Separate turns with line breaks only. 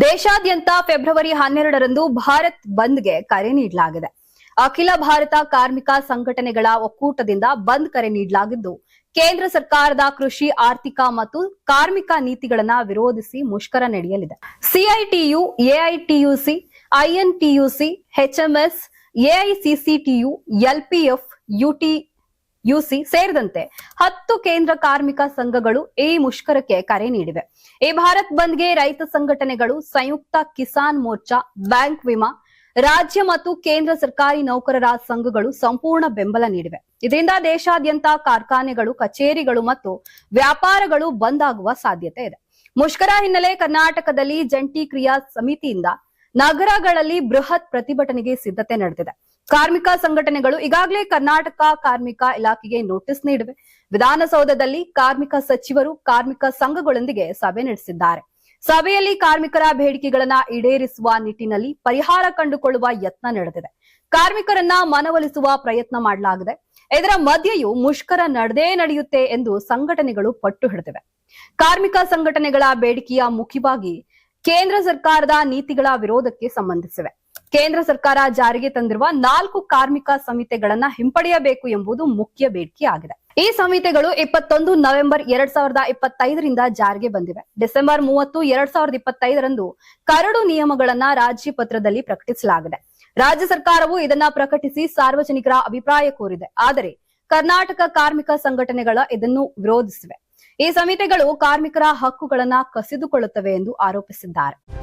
ದೇಶಾದ್ಯಂತ ಫೆಬ್ರವರಿ ಹನ್ನೆರಡರಂದು ಭಾರತ್ ಬಂದ್ಗೆ ಕರೆ ನೀಡಲಾಗಿದೆ. ಅಖಿಲ ಭಾರತ ಕಾರ್ಮಿಕ ಸಂಘಟನೆಗಳ ಒಕ್ಕೂಟದಿಂದ ಬಂದ್ ಕರೆ ನೀಡಲಾಗಿದ್ದು, ಕೇಂದ್ರ ಸರ್ಕಾರದ ಕೃಷಿ, ಆರ್ಥಿಕ ಮತ್ತು ಕಾರ್ಮಿಕ ನೀತಿಗಳನ್ನ ವಿರೋಧಿಸಿ ಮುಷ್ಕರ ನಡೆಯಲಿದೆ. CITU, AITUC, INTUC, HMS, AICCTU, LPF, UTUC ಸೇರಿದಂತೆ ಹತ್ತು ಕೇಂದ್ರ ಕಾರ್ಮಿಕ ಸಂಘಗಳು ಈ ಮುಷ್ಕರಕ್ಕೆ ಕರೆ ನೀಡಿವೆ. ಈ ಭಾರತ್ ಬಂದ್ಗೆ ರೈತ ಸಂಘಟನೆಗಳು, ಸಂಯುಕ್ತ ಕಿಸಾನ್ ಮೋರ್ಚಾ, ಬ್ಯಾಂಕ್ ವಿಮಾ, ರಾಜ್ಯ ಮತ್ತು ಕೇಂದ್ರ ಸರ್ಕಾರಿ ನೌಕರರ ಸಂಘಗಳು ಸಂಪೂರ್ಣ ಬೆಂಬಲ ನೀಡಿವೆ. ಇದರಿಂದ ದೇಶಾದ್ಯಂತ ಕಾರ್ಖಾನೆಗಳು, ಕಚೇರಿಗಳು ಮತ್ತು ವ್ಯಾಪಾರಗಳು ಬಂದ್ ಆಗುವ ಸಾಧ್ಯತೆ ಇದೆ. ಮುಷ್ಕರ ಹಿನ್ನೆಲೆ ಕರ್ನಾಟಕದಲ್ಲಿ ಜಂಟಿ ಕ್ರಿಯಾ ಸಮಿತಿಯಿಂದ ನಗರಗಳಲ್ಲಿ ಬೃಹತ್ ಪ್ರತಿಭಟನೆಗೆ ಸಿದ್ಧತೆ ನಡೆದಿದೆ. ಕಾರ್ಮಿಕ ಸಂಘಟನೆಗಳು ಈಗಾಗಲೇ ಕರ್ನಾಟಕ ಕಾರ್ಮಿಕ ಇಲಾಖೆಗೆ ನೋಟಿಸ್ ನೀಡಿವೆ. ವಿಧಾನಸೌಧದಲ್ಲಿ ಕಾರ್ಮಿಕ ಸಚಿವರು ಕಾರ್ಮಿಕ ಸಂಘಗಳೊಂದಿಗೆ ಸಭೆ ನಡೆಸಿದ್ದಾರೆ. ಸಭೆಯಲ್ಲಿ ಕಾರ್ಮಿಕರ ಬೇಡಿಕೆಗಳನ್ನ ಈಡೇರಿಸುವ ನಿಟ್ಟಿನಲ್ಲಿ ಪರಿಹಾರ ಕಂಡುಕೊಳ್ಳುವ ಯತ್ನ ನಡೆದಿದೆ. ಕಾರ್ಮಿಕರನ್ನ ಮನವೊಲಿಸುವ ಪ್ರಯತ್ನ ಮಾಡಲಾಗಿದೆ. ಇದರ ಮಧ್ಯೆಯೂ ಮುಷ್ಕರ ನಡೆದೇ ನಡೆಯುತ್ತೆ ಎಂದು ಸಂಘಟನೆಗಳು ಪಟ್ಟು ಹಿಡಿದಿವೆ. ಕಾರ್ಮಿಕ ಸಂಘಟನೆಗಳ ಬೇಡಿಕೆಯ ಮುಖ್ಯವಾಗಿ ಕೇಂದ್ರ ಸರ್ಕಾರದ ನೀತಿಗಳ ವಿರೋಧಕ್ಕೆ ಸಂಬಂಧಿಸಿವೆ. ಕೇಂದ್ರ ಸರ್ಕಾರ ಜಾರಿಗೆ ತಂದಿರುವ ನಾಲ್ಕು ಕಾರ್ಮಿಕ ಸಂಹಿತೆಗಳನ್ನ ಹಿಂಪಡೆಯಬೇಕು ಎಂಬುದು ಮುಖ್ಯ ಬೇಡಿಕೆಯಾಗಿದೆ ಈ ಸಂಹಿತೆಗಳು ಇಪ್ಪತ್ತೊಂದು ನವೆಂಬರ್ ಎರಡ್ ಸಾವಿರದ ಇಪ್ಪತ್ತೈದರಿಂದ ಜಾರಿಗೆ ಬಂದಿವೆ. ಡಿಸೆಂಬರ್ ಮೂವತ್ತು ಎರಡ್ ಸಾವಿರದ ಇಪ್ಪತ್ತೈದರಂದು ಕರಡು ನಿಯಮಗಳನ್ನ ರಾಜ್ಯ ಪತ್ರದಲ್ಲಿ ಪ್ರಕಟಿಸಲಾಗಿದೆ. ರಾಜ್ಯ ಸರ್ಕಾರವು ಇದನ್ನ ಪ್ರಕಟಿಸಿ ಸಾರ್ವಜನಿಕರ ಅಭಿಪ್ರಾಯ ಕೋರಿದೆ. ಆದರೆ ಕರ್ನಾಟಕ ಕಾರ್ಮಿಕ ಸಂಘಟನೆಗಳ ಇದನ್ನು ವಿರೋಧಿಸಿವೆ. ಈ ಸಮಿತಿಗಳು ಕಾರ್ಮಿಕರ ಹಕ್ಕುಗಳನ್ನ ಕಸಿದುಕೊಳ್ಳುತ್ತವೆ ಎಂದು ಆರೋಪಿಸಿದ್ದಾರೆ.